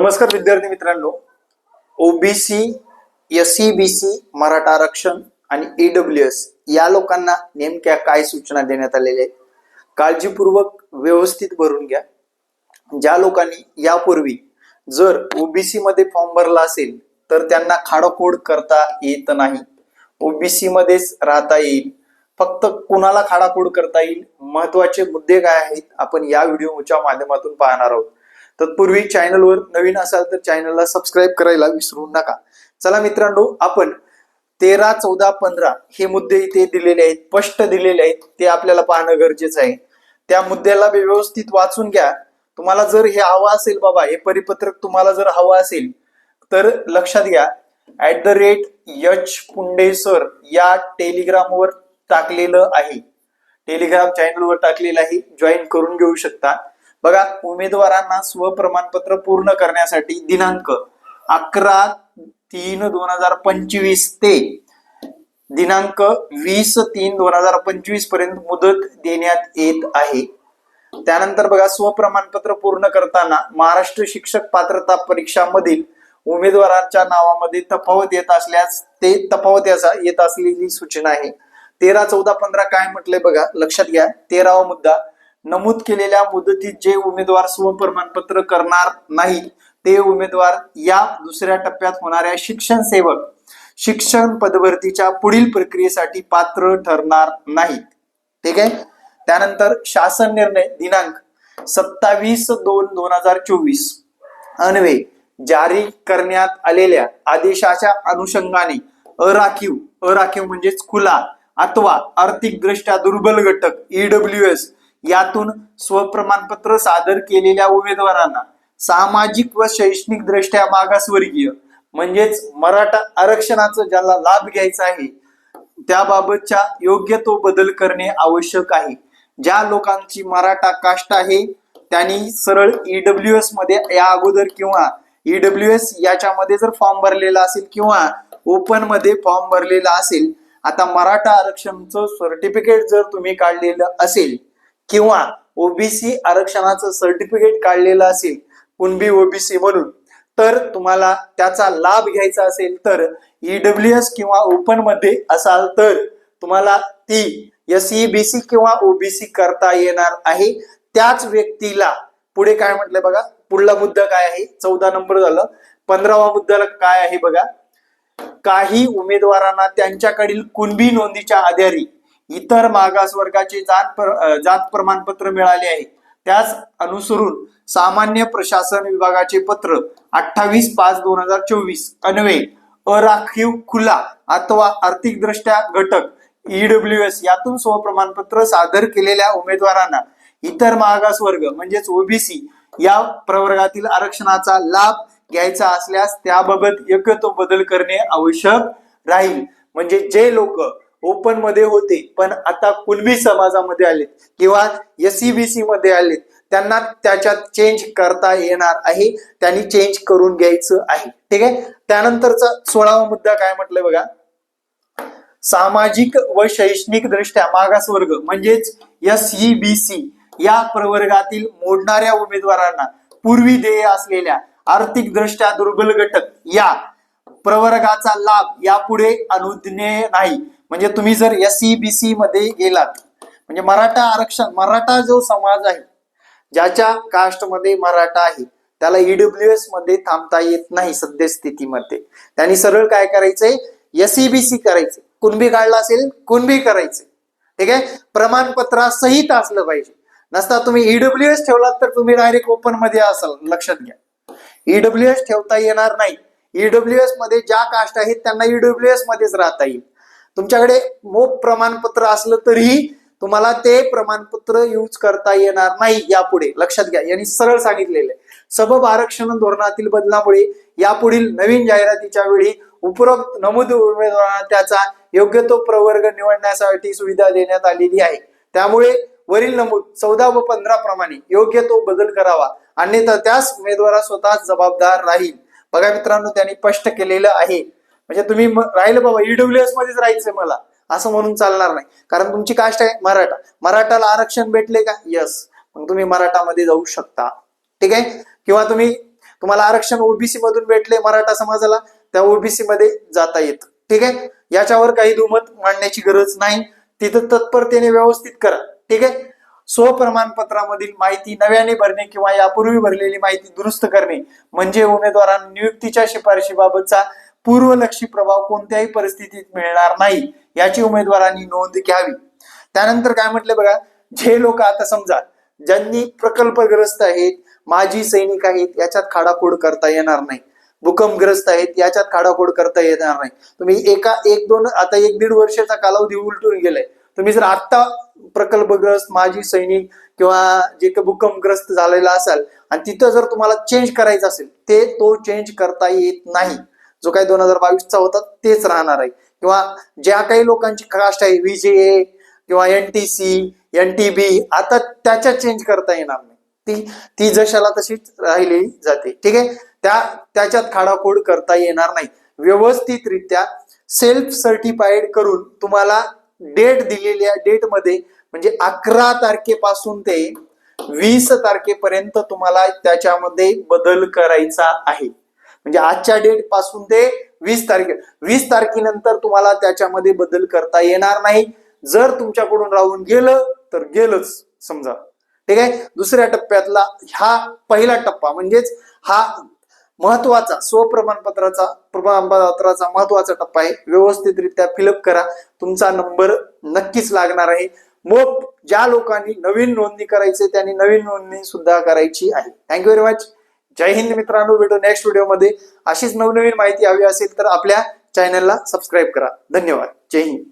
नमस्कार विद्यार्थी मित्रांनो. OBC S C B C Maratha आरक्षण आणि ईडब्ल्यू एस या लोकांना नेमक्या काय सूचना देण्यात आलेल्या आहेत? काळजीपूर्वक व्यवस्थित भरून घ्या. ज्या लोकांनी यापूर्वी जर ओबीसी मध्ये फॉर्म भरला असेल तर त्यांना खाडोखोड करता येत नाही. ओबीसी मध्येच राहता येईल. फक्त कुणाला खाडाखोड करता येईल? महत्त्वाचे मुद्दे काय आहेत? आपण या व्हिडिओच्या माध्यमातून पाहणार आहोत. तत्पूर्वी चॅनलवर नवीन असाल तर चॅनलला सबस्क्राईब करायला विसरू नका. चला मित्रांनो आपण तेरा चौदा पंधरा हे मुद्दे इथे दिलेले आहेत स्पष्ट दिलेले आहेत ते आपल्याला पाहणं गरजेचं आहे. त्या मुद्द्याला व्यवस्थित वाचून घ्या. तुम्हाला जर हे हवं असेल बाबा हे परिपत्रक तुम्हाला जर हवं असेल तर लक्षात घ्या. At the rate H Punde sir या टेलिग्रामवर टाकलेलं आहे. टेलिग्राम चॅनलवर टाकलेलं आहे. जॉईन करून घेऊ शकता. बघा उमेदवारांना स्वप्रमाणपत्र पूर्ण करण्यासाठी दिनांक अकरा तीन दोन हजार पंचवीस ते दिनांक वीस तीन दोन हजार पंचवीसपर्यंत मुदत देण्यात येत आहे. त्यानंतर बघा स्वप्रमाणपत्र पूर्ण करताना महाराष्ट्र शिक्षक पात्रता परीक्षामधील उमेदवारांच्या नावामध्ये तफावत येत असल्यास ते तफावत याचा येत असलेली सूचना आहे. तेरा चौदा पंधरा काय म्हटलंय बघा लक्षात घ्या. तेरावा मुद्दा नमूद केलेल्या मुदतीत जे उमेदवार स्वप्रमाणपत्र करणार नाहीत ते उमेदवार या दुसऱ्या टप्प्यात होणाऱ्या शिक्षण सेवक शिक्षण पदभरतीच्या पुढील प्रक्रियेसाठी पात्र ठरणार नाहीत. ठीक आहे? त्यानंतर शासन निर्णय दिनांक सत्तावीस दोन दोन हजार चोवीस. अन्वे जारी करण्यात आलेल्या आदेशाच्या अनुषंगाने अराखीव अराखीव म्हणजेच खुला अथवा आर्थिकदृष्ट्या दुर्बल घटक ईडब्ल्यू एस यातून स्वप्रमाणपत्र सादर केलेल्या उमेदवारांना सामाजिक व शैक्षणिक दृष्ट्या मागासवर्गीय म्हणजेच मराठा आरक्षणाचा ज्याला लाभ घ्यायचा आहे त्याबाबतच्या योग्य तो बदल करणे आवश्यक आहे. ज्या लोकांची मराठा कास्ट आहे त्यांनी सरळ ईडब्ल्यू एसमध्ये या अगोदर किंवा ईडब्ल्यू एस याच्यामध्ये जर फॉर्म भरलेला असेल किंवा ओपनमध्ये फॉर्म भरलेला असेल आता मराठा आरक्षणचं सर्टिफिकेट जर तुम्ही काढलेलं असेल किंवा ओबीसी आरक्षणाचं सर्टिफिकेट काढलेलं असेल कुणबी ओबीसी म्हणून तर तुम्हाला त्याचा लाभ घ्यायचा असेल तर ईडब्ल्यू एस किंवा ओपनमध्ये असाल तर तुम्हाला ती एस बी सी किंवा ओबीसी करता येणार आहे. त्याच व्यक्तीला पुढे काय म्हटलंय बघा? पुढला मुद्दा काय आहे? चौदा नंबर झालं. पंधरावा मुद्द्याला काय आहे बघा? काही उमेदवारांना त्यांच्याकडील कुणबी नोंदीच्या आधारे इतर मागासवर्गाचे जात जात प्रमाणपत्र मिळाले आहे. त्यास अनुसरून सामान्य प्रशासन विभागाचे पत्र अठ्ठावीस पाच दोन हजार चोवीस. अन्वये अराखीव खुला अथवा आर्थिकदृष्ट्या घटक ईडब्ल्यू एस यातून स्वप्रमाणपत्र सादर केलेल्या उमेदवारांना इतर मागासवर्ग म्हणजेच ओबीसी या प्रवर्गातील आरक्षणाचा लाभ घ्यायचा असल्यास त्याबाबत योग्य तो बदल करणे आवश्यक राहील. म्हणजे जे लोक ओपनमध्ये होते पण आता कुणबी समाजामध्ये आलेत किंवा एससीबीसी मध्ये आलेत त्यांना त्याच्यात चेंज करता येणार आहे त्यांनी चेंज करून घ्यायचं आहे. ठीक आहे? त्यानंतरचा सोळावा मुद्दा काय म्हटलंय बघा? सामाजिक व शैक्षणिक दृष्ट्या मागासवर्ग म्हणजेच एस बी सी या प्रवर्गातील मोडणाऱ्या उमेदवारांना पूर्वी देय असलेल्या आर्थिक दृष्ट्या दुर्बल घटक या प्रवर्गाचा लाभ यापुढे अनुज्ञेय नाही. म्हणजे तुम्ही जर एस बी सी मध्ये गेलात म्हणजे मराठा आरक्षण मराठा जो समाज आहे ज्याच्या कास्टमध्ये मराठा आहे त्याला ईडब्ल्यू एसमध्ये थांबता येत नाही सद्यस्थितीमध्ये. त्यांनी सरळ काय करायचंय एसईबीसी करायचे. कुणबी काढला असेल कुणबी करायचे. ठीक आहे? प्रमाणपत्रा सहित असलं पाहिजे. नसता तुम्ही ईडब्ल्यू एस ठेवलात तर तुम्ही डायरेक्ट ओपनमध्ये असाल. लक्षात घ्या. ईडब्ल्यू एस ठेवता येणार नाही. ईडब्ल्यू एसमध्ये ज्या कास्ट आहेत त्यांना ईडब्ल्यू एस मध्येच राहता येईल. तुमच्याकडे मोप प्रमाणपत्र असलं तरीही तुम्हाला ते प्रमाणपत्र यूज करता येणार नाही यापुढे. लक्षात घ्या. यांनी सरळ सांगितलेलं आहे. सबब आरक्षण धोरणातील बदलामुळे यापुढील नवीन जाहिरातीच्या वेळी उपरोक्त नमूद उमेदवारांना त्याचा योग्य तो प्रवर्ग निवडण्यासाठी सुविधा देण्यात आलेली आहे. त्यामुळे वरील नमूद चौदा व पंधरा प्रमाणे योग्य तो बदल करावा. अन्यथा त्यास उमेदवारा स्वतः जबाबदार राहील. बघा मित्रांनो त्यांनी स्पष्ट केलेलं आहे. म्हणजे तुम्ही राहिलं बाबा ईडब्ल्यू एस मध्येच राहायचंय मला. असं म्हणून चालणार नाही. कारण तुमची कास्ट आहे मराठा. मराठाला आरक्षण भेटले का? यस मग तुम्ही मराठामध्ये जाऊ शकता. ठीक आहे? किंवा तुम्ही तुम्हाला आरक्षण ओबीसी मधून भेटले मराठा समाजाला त्या ओबीसी मध्ये जाता येत. ठीक आहे? याच्यावर काही दुमत मांडण्याची गरज नाही. तिथं तत्परतेने व्यवस्थित करा. ठीक आहे? स्वप्रमाणपत्रामधील माहिती नव्याने भरणे किंवा यापूर्वी भरलेली माहिती दुरुस्त करणे म्हणजे उमेदवारांना नियुक्तीच्या शिफारशीबाबतचा पूर्वलक्षी प्रभाव कोणत्याही परिस्थितीत मिळणार नाही याची उमेदवारांनी नोंद घ्यावी. त्यानंतर काय म्हटलं बघा जे लोक आता समजा ज्यांनी प्रकल्पग्रस्त आहेत माजी सैनिक आहेत याच्यात खाडाखोड करता येणार नाही. भूकंपग्रस्त आहेत याच्यात खाडाखोड करता येणार नाही. तुम्ही एका एक दोन आता एक दीड वर्षाचा कालावधी उलटून गेलाय. तुम्ही जर आत्ता प्रकल्पग्रस्त माजी सैनिक किंवा जे काही भूकंपग्रस्त झालेला असाल आणि तिथं जर तुम्हाला चेंज करायचं असेल ते तो चेंज करता येत नाही. जो काही दोन हजार बावीसचा होता तेच राहणार आहे. किंवा ज्या काही लोकांची कास्ट आहे व्हीजेए किंवा N T C N T B आता त्याच्यात चेंज करता येणार नाही. ती ती जशाला तशीच राहिली जाते. ठीक आहे? त्या त्याच्यात खाडाखोड करता येणार नाही. व्यवस्थितरित्या सेल्फ सर्टिफाईड करून तुम्हाला डेट दिलेल्या डेटमध्ये म्हणजे अकरा तारखेपासून ते वीस तारखेपर्यंत तुम्हाला त्याच्यामध्ये बदल करायचा आहे. म्हणजे आजच्या डेटपासून ते वीस तारखे वीस तारखेनंतर तुम्हाला त्याच्यामध्ये बदल करता येणार नाही. जर तुमच्याकडून राहून गेलं तर गेलंच समजा. ठीक आहे? दुसऱ्या टप्प्यातला हा पहिला टप्पा म्हणजेच हा महत्त्वाचा स्वप्रमाणपत्राचा प्रमाणपत्राचा महत्त्वाचा टप्पा आहे. व्यवस्थितरित्या फिलअप करा. तुमचा नंबर नक्कीच लागणार आहे. मग ज्या लोकांनी नवीन नोंदणी करायची आहे, त्यांनी नवीन नोंदणी सुद्धा करायची आहे. Thank you very much Jai Hind मित्रांनो भेटू नेक्स्ट व्हिडिओमध्ये अशीच नवनवीन माहिती हवी असेल तर आपल्या चॅनलला सबस्क्राईब करा. धन्यवाद. जय हिंद.